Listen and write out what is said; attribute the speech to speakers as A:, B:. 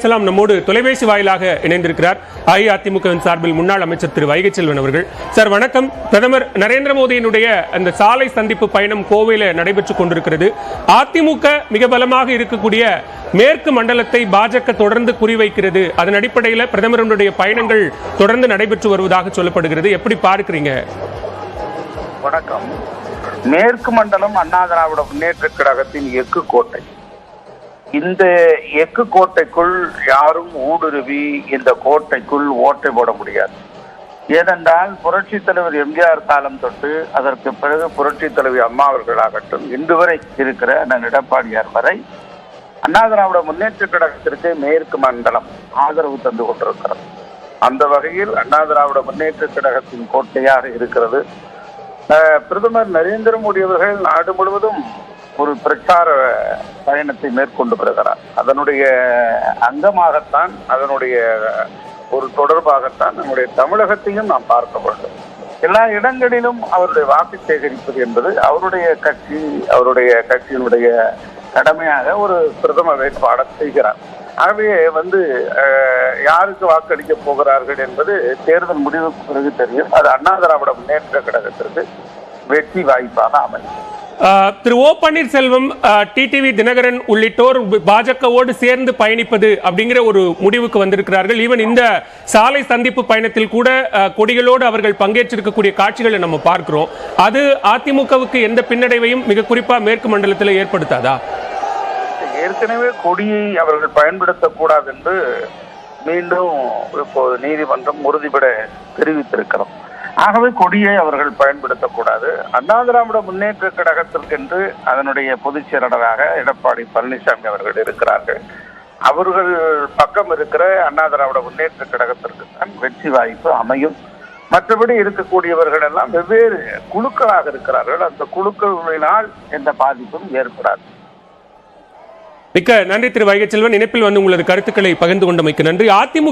A: சலாம் நம்மோடு தொலைபேசி வாயிலாக இணைந்திருக்கிறார். அஇஅதிமுகவின் சார்பில் முன்னாள் அமைச்சர் திரு வைகை செல்வன் அவர்கள். சார் வணக்கம். பிரதமர் நரேந்திர மோடியினுடைய அந்த சாலை சந்திப்பு பயணம் கோவையில் நடைபெற்றுக் கொண்டிருக்கிறது. அதிமுக மிக பலமாக இருக்கக்கூடிய மேற்கு மண்டலத்தை பாஜக தொடர்ந்து குறிவைக்கிறது. அதன் அடிப்படையில் பிரதமருடைய பயணங்கள் தொடர்ந்து நடைபெற்று வருவதாக சொல்லப்படுகிறது. எப்படி பார்க்கிறீங்க?
B: வணக்கம். மேற்கு மண்டலம் அண்ணா திராவிட முன்னேற்ற கழகத்தின் எஃகு கோட்டை. இந்த எக்கு கோட்டைக்குள் யாரும் ஊடுருவி இந்த கோட்டைக்குள் ஓட்டை போட முடியாது. ஏனென்றால் புரட்சி தலைவர் எம்ஜிஆர் காலம் தொட்டு அதற்கு பிறகு புரட்சி தலைவி அம்மா அவர்களாகட்டும் இன்று வரை இருக்கிற அண்ணன் எடப்பாடியார் வரை அண்ணா திராவிட முன்னேற்ற கழகத்திற்கு மேற்கு மண்டலம் ஆதரவு தந்து கொண்டிருக்கிறது. அந்த வகையில் அண்ணா திராவிட முன்னேற்ற கழகத்தின் கோட்டையாக இருக்கிறது. பிரதமர் நரேந்திர மோடி அவர்கள் நாடு முழுவதும் ஒரு பிரச்சார பயணத்தை மேற்கொண்டு வருகிறார். அதனுடைய அங்கமாகத்தான் அதனுடைய ஒரு தொடர்பாகத்தான் நம்முடைய தமிழகத்தையும் நாம் பார்க்க வேண்டும். எல்லா இடங்களிலும் அவருடைய வாக்கு சேகரிப்பது என்பது அவருடைய கட்சி அவருடைய கட்சியினுடைய கடமையாக ஒரு பிரதம வேட்பாளர் செய்கிறார். ஆகவே வந்து யாருக்கு வாக்களிக்க போகிறார்கள் என்பது தேர்தல் முடிவுக்கு பிறகு தெரியும். அது அண்ணா திராவிட முன்னேற்ற கழகத்திற்கு வெற்றி வாய்ப்பாக அமையும்.
A: திரு ஓ பன்னீர்செல்வம் டிடிவி தினகரன் உள்ளிட்டோர் பாஜகவோடு சேர்ந்து பயணிப்பது அப்படிங்கிற ஒரு முடிவுக்கு வந்திருக்கிறார்கள். ஈவன் இந்த சாலை சந்திப்பு பயணத்தில் கூட கொடிகளோடு அவர்கள் பங்கேற்றிருக்கக்கூடிய காட்சிகளை நம்ம பார்க்கிறோம். அது அதிமுகவுக்கு எந்த பின்னடைவையும் மிக குறிப்பா மேற்கு மண்டலத்தில் ஏற்படுத்தாதா?
B: ஏற்கனவே கொடியை அவர்கள் பயன்படுத்தக்கூடாது என்று மீண்டும் இப்போது நீதிமன்றம் உறுதிபட தெரிவித்திருக்கிறோம். ஆகவே கொடியை அவர்கள் பயன்படுத்தக்கூடாது. அண்ணா திராவிட முன்னேற்ற கழகத்திற்கென்று அதனுடைய பொதுச் செயலாளராக எடப்பாடி பழனிசாமி அவர்கள் இருக்கிறார்கள். அவர்கள் பக்கம் இருக்கிற அண்ணா திராவிட முன்னேற்ற கழகத்திற்கு தான் வெற்றி வாய்ப்பு அமையும். மற்றபடி இருக்கக்கூடியவர்கள் எல்லாம் வெவ்வேறு குழுக்களாக இருக்கிறார்கள். அந்த குழுக்களினால் எந்த பாதிப்பும் ஏற்படாது.
A: மிக்க நன்றி திரு வைகச்செல்வன் இணைப்பில் வந்து உங்களது கருத்துக்களை பகிர்ந்து கொண்டமைக்கு நன்றி. அதிமுக